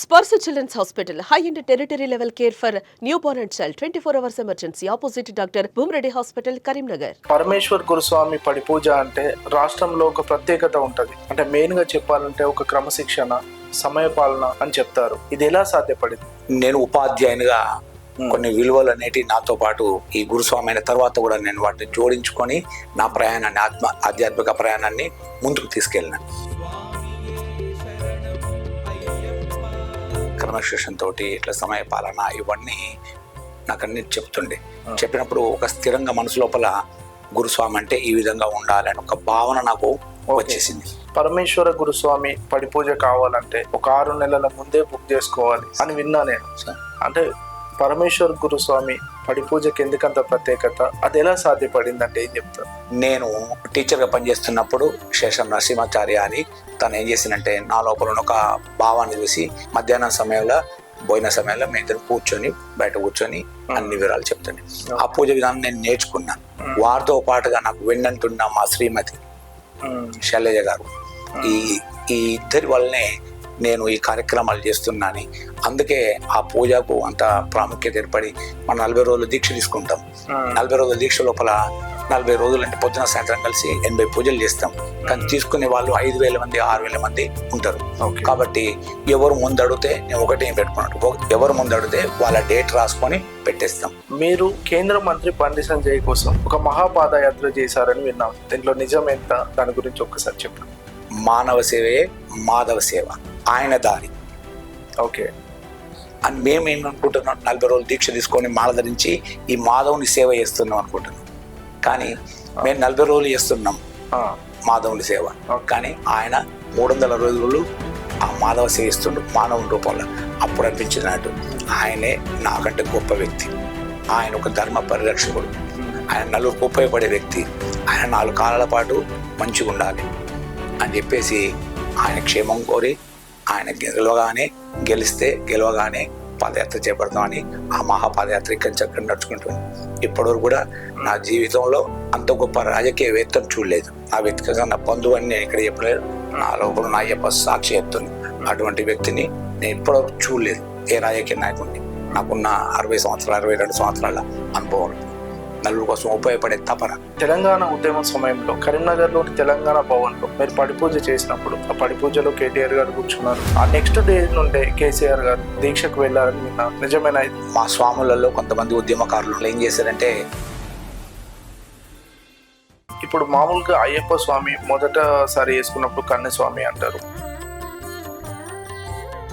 Sparsha children's hospital high and tertiary level care for newborn and child twenty four hours emergency opposite doctor Bhumireddy hospital Karimnagar Parameshwar Guruswamy పడి పూజ అంటే రాష్ట్రంలో ఒక ప్రత్యేకత ఉంటది. అంటే మెయిన్గా చెప్పాలంటే ఒక క్రమశిక్షణ సమయపాలన అని చెప్తారు. ఇది ఎలా సాధ్యపడింది? నేను ఉపాధ్యాయునిగా కొన్ని విలువలు అనేటి నాతో పాటు ఈ గురుస్వామి అయిన తర్వాత కూడా నేను వాటిని జోడించుకొని నా ప్రయాణాన్ని ఆత్మ ఆధ్యాత్మిక ప్రయాణాన్ని ముందుకు తీసుకెళ్ళినాను క్రమశిక్షణ తోటి ఇట్లా సమయ పాలన ఇవన్నీ నాకు అన్ని చెప్తుండే. చెప్పినప్పుడు ఒక స్థిరంగా మనసు లోపల గురుస్వామి అంటే ఈ విధంగా ఉండాలని ఒక భావన నాకు వచ్చేసింది. పరమేశ్వర గురుస్వామి పడి పూజ కావాలంటే ఒక ఆరు నెలల ముందే బుక్ చేసుకోవాలి అని విన్నా నేను. అంటే పరమేశ్వర గురుస్వామి పడి పూజకి ఎందుకంత ప్రత్యేకత? అది ఎలా సాధ్యపడింది అంటే ఏం చెప్తారు? నేను టీచర్గా పనిచేస్తున్నప్పుడు శేషం నరసింహాచార్య అని తను ఏం చేసిందంటే నా లోపల ఒక భావాన్ని చూసి మధ్యాహ్నం సమయంలో పోయిన సమయంలో మేము ఇద్దరు కూర్చొని బయట కూర్చొని అన్ని వివరాలు చెప్తాను. ఆ పూజ విధానం నేను నేర్చుకున్నాను. వారితో పాటుగా నాకు వెన్నంటున్న మా శ్రీమతి శైలజ గారు. ఈ ఈ ఇద్దరి వల్లనే నేను ఈ కార్యక్రమాలు చేస్తున్నాను. అందుకే ఆ పూజకు అంత ప్రాముఖ్యత ఏర్పడి మనం నలభై రోజులు దీక్ష తీసుకుంటాం. నలభై రోజుల దీక్ష లోపల నలభై రోజులు అంటే పొద్దున సాయంత్రం కలిసి ఎనభై పూజలు చేస్తాం. కానీ తీసుకునే వాళ్ళు ఐదు వేల మంది ఆరు వేల మంది ఉంటారు. ఓకే. కాబట్టి ఎవరు ముందు అడిగితే నేను ఒకటి పెట్టుకున్నాను ఒక- ఎవరు ముందు అడిగితే వాళ్ళ డేట్ రాసుకొని పెట్టేస్తాం. మీరు కేంద్ర మంత్రి బండి సంజయ్ కోసం ఒక మహాపాదయాత్ర చేశారని విన్నాం. దీంట్లో నిజం ఎంత? దాని గురించి ఒక్కసారి చెప్పండి. మానవ సేవయే మాధవ సేవ. ఆయన దారి. ఓకే. అని మేము ఏమనుకుంటున్నాం నలభై రోజులు దీక్ష తీసుకొని మాల ధరించి ఈ మాధవుని సేవ చేస్తున్నాం అనుకుంటున్నాం. కానీ మేము నలభై రోజులు చేస్తున్నాం మాధవుని సేవ. కానీ ఆయన మూడు వందల రోజులు ఆ మాధవ సేవిస్తుండు మానవుని రూపంలో. అప్పుడు అనిపించినట్టు ఆయనే నాకంటే గొప్ప వ్యక్తి. ఆయన ఒక ధర్మ పరిరక్షకుడు. ఆయన నలుగురికి ఉపయోగపడే వ్యక్తి. ఆయన నాలుగు కాలాల పాటు మంచిగా ఉండాలి అని చెప్పేసి ఆయన క్షేమం కోరి ఆయన గెలవగానే గెలిస్తే గెలవగానే పాదయాత్ర చేపడతామని ఆ మహాపాదయాత్ర ఇక్కడ నుంచి నడుచుకుంటుంది ఇప్పటివరకు కూడా నా జీవితంలో అంత గొప్ప రాజకీయవేత్తను చూడలేదు. నా వ్యక్తిగతంగా నా బంధువు అని నేను ఇక్కడ చెప్పలేదు. నా లోపల నా అయ్యప్ప సాక్షి ఎత్తుని అటువంటి వ్యక్తిని నేను ఇప్పటివరకు చూడలేదు. ఏ రాజకీయ నాయకుడిని. నాకున్న అరవై సంవత్సరాలు అరవై రెండు సంవత్సరాల అనుభవం. నలుగురు కోసం ఉపయోగపడే తపన. తెలంగాణ ఉద్యమం సమయంలో కరీంనగర్లోని తెలంగాణ భవన్లో మీరు పడి పూజ చేసినప్పుడు ఆ పడి పూజలో కేటీఆర్ గారు కూర్చున్నారు. ఆ నెక్స్ట్ డే నుండే కేసీఆర్ గారు దీక్షకు వెళ్ళారని విన్నా. నిజమేనా మా స్వాములలో కొంతమంది ఉద్యమకారులు ఏం చేశారంటే ఇప్పుడు మామూలుగా అయ్యప్ప స్వామి మొదటసారి వేసుకున్నప్పుడు కన్నె స్వామి అంటారు.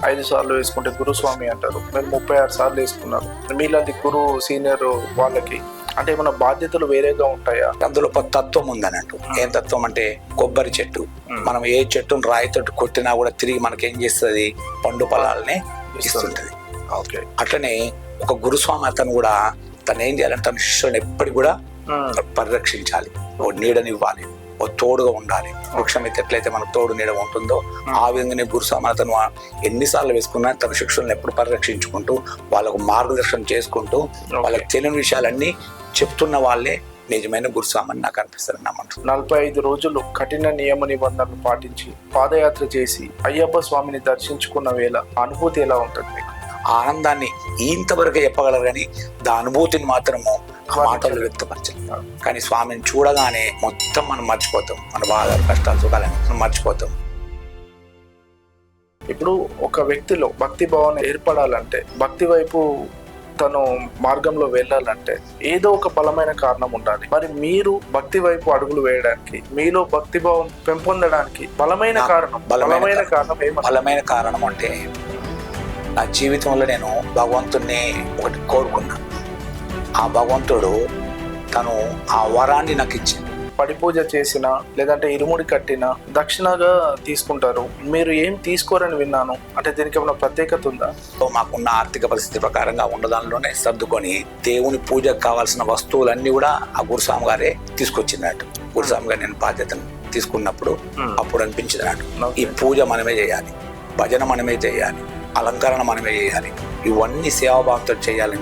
ఐదు సార్లు వేసుకుంటే గురుస్వామి అంటారు. మీరు ముప్పై ఆరు సార్లు వేసుకున్నారు. మీలాంటి గురు సీనియర్ వాళ్ళకి అంటే ఏమైనా బాధ్యతలు వేరేగా ఉంటాయా? అందులో ఒక తత్వం ఉందన్నట్టు. ఏం తత్వం అంటే కొబ్బరి చెట్టు. మనం ఏ చెట్టును రాయితో కొట్టినా కూడా తిరిగి మనకి ఏం చేస్తుంది? పండు పొలాలనే ఇస్తుంటది. ఓకే. అట్లనే ఒక గురుస్వామి అతను కూడా తను ఏం చేయాలంటే తన శిష్యులను ఎప్పటికి కూడా పరిరక్షించాలి. నీడనివ్వాలి. తోడుగా ఉండాలి. వృక్షం అయితే ఎట్లయితే మనకు తోడు నీడ ఉంటుందో ఆ. విధంగానే గురుస్వామి అతను ఎన్నిసార్లు వేసుకున్నా తన శిక్షులను ఎప్పుడు పరిరక్షించుకుంటూ వాళ్ళకు మార్గదర్శనం చేసుకుంటూ వాళ్ళకి తెలియని విషయాలన్నీ చెప్తున్న వాళ్ళే నిజమైన గురుస్వామి అని నాకు అనిపిస్తుంది నమ్మంటు నలభై ఐదు రోజులు కఠిన నియమ నిబంధనలు పాటించి పాదయాత్ర చేసి అయ్యప్ప స్వామిని దర్శించుకున్న వేళ అనుభూతి ఎలా ఉంటుంది మీకు? ఆనందాన్ని ఇంతవరకే చెప్పగలరు కానీ దా అనుభూతిని మాత్రము మాటలు వ్యక్తపరచలేదు కానీ స్వామిని చూడగానే మొత్తం మనం మర్చిపోతాం. మన బాధ కష్టాలు సుఖాలని మనం మర్చిపోతాం. ఇప్పుడు ఒక వ్యక్తిలో భక్తి భావన ఏర్పడాలంటే భక్తి వైపు తను మార్గంలో వెళ్ళాలంటే ఏదో ఒక బలమైన కారణం ఉండాలి. మరి మీరు భక్తి వైపు అడుగులు వేయడానికి మీలో భక్తి భావం పెంపొందడానికి బలమైన కారణం బలమైన కారణం. బలమైన కారణం అంటే నా జీవితంలో నేను భగవంతుణ్ణి ఒకటి కోరుకున్నా. ఆ భగవంతుడు తను ఆ వరాన్ని నాకు ఇచ్చింది. పడి పూజ చేసిన లేదంటే ఇరుముడి కట్టిన దక్షిణగా తీసుకుంటారు. మీరు ఏం తీసుకోరని విన్నాను. అంటే దీనికి ఏమైనా ప్రత్యేకత ఉందా? సో మాకున్న ఆర్థిక పరిస్థితి ప్రకారంగా ఉన్నదానిలోనే సర్దుకొని దేవుని పూజకు కావాల్సిన వస్తువులన్నీ కూడా ఆ గురుస్వామి గారే తీసుకొచ్చినట్టు గురుస్వామి గారు నేను బాధ్యతను తీసుకున్నప్పుడు అప్పుడు అనిపించింది ఈ పూజ మనమే చేయాలి. భజన మనమే చేయాలి. అలంకరణ మనమే చేయాలి. ఇవన్నీ సేవాభావంతో చేయాలని